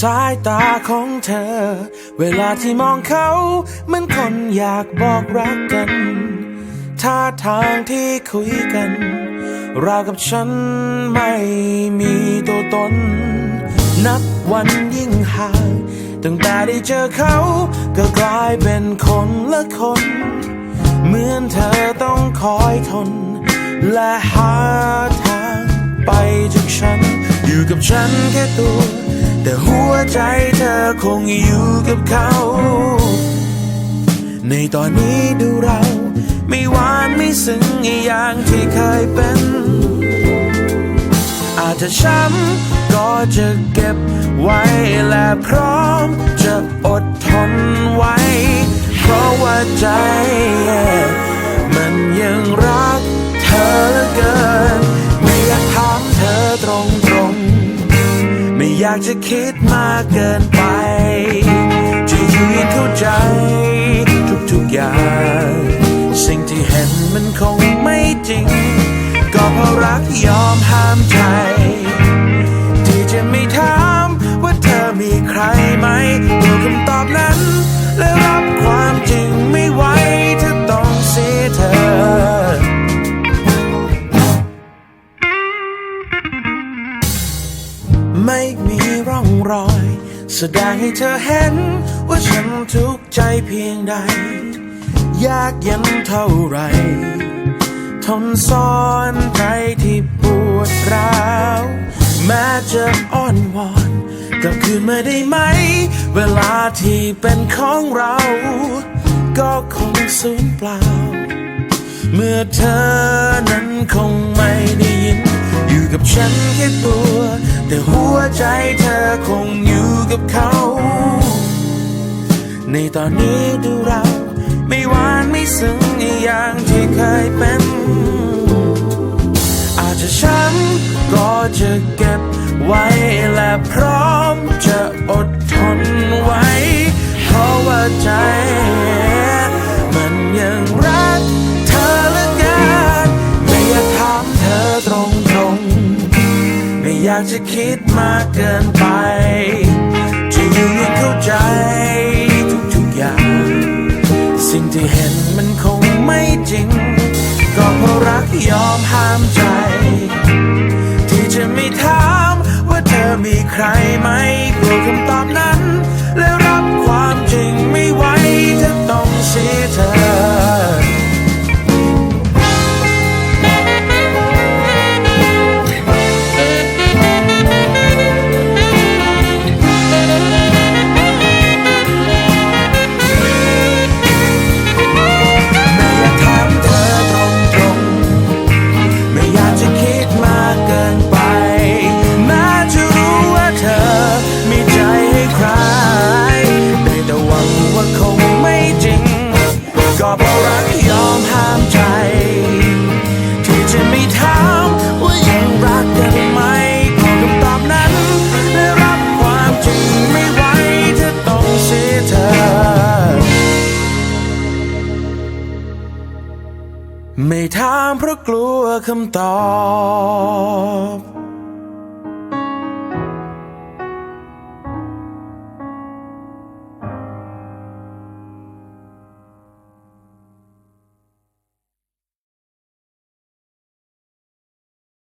สายตาของเธอ เวลาที่มองเขาเหมือนคนอยากบอกรักกันท่าทางที่คุยกันราวกับฉันไม่มีตัวตน นับวันยิ่งห่างตั้งแต่ได้เจอเขาก็กลายเป็นคนละคน เหมือนเธอต้องคอยทน และหาทางไปจากฉัน อยู่กับฉันแค่ตัว แต่หัวใจเธอคงอยู่กับเขา ในตอนนี้ดูเรา ไม่หวานไม่ซึ้งอย่างที่เคยเป็น อาจจะช้ำก็จะเก็บไว้และพร้อมจะอดทนไว้ อยากจะคิดมากเกินไป จะยืนเข้าใจ ทุกๆอย่าง สิ่งที่เห็นมันคงไม่จริง ก็เพราะรักยอมห้ามใจ ไม่มีร่องรอย แสดงให้เธอเห็น ว่าฉันทุกข์ใจเพียงใด ยากเย็นเท่าไร ทนซ้อนใจที่ปวดร้าวแม้จะอ้อนวอนกลับคืนมาได้ไหม เวลาที่เป็นของเรา ก็คงสูญเปล่า เมื่อเธอนั้นคงไม่ได้ กับฉันแค่ตัว แต่หัวใจเธอคงอยู่กับเขา ในตอนนี้ดูเราไม่หวานไม่ซึ้งอากจะคิดมากเกินไป จะอยู่ยังเข้าใจทุกๆอย่าง สิ่งที่เห็นมันคงไม่จริง ก็เพราะรักยอมห้ามใจ ที่จะไม่ถามว่าเธอมีใครไหม ไม่ถามเพราะกลัวคำตอบ